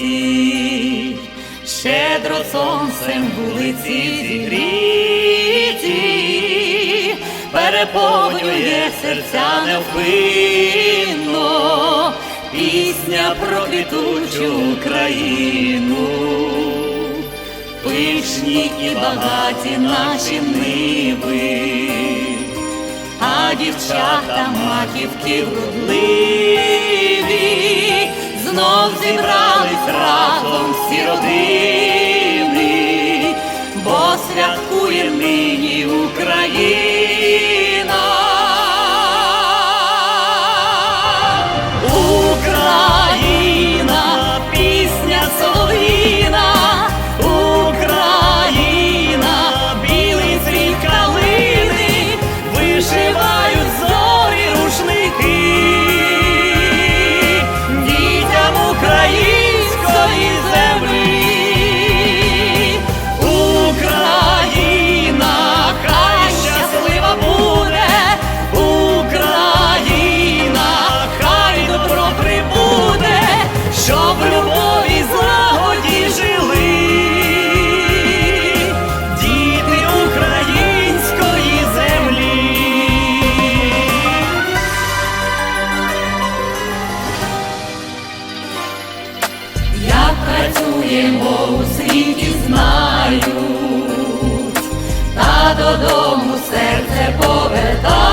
цвіті, щедро сонцем вулиці зігріті, переповнює серця невпинно, пісня про квітучу Україну. Пишні і багаті наші ниви, а дівчата маківки вродливі, знов зібрались разом всі родини, бо святкує нині Україна. будемо у світі знаю, та додому серце повертає.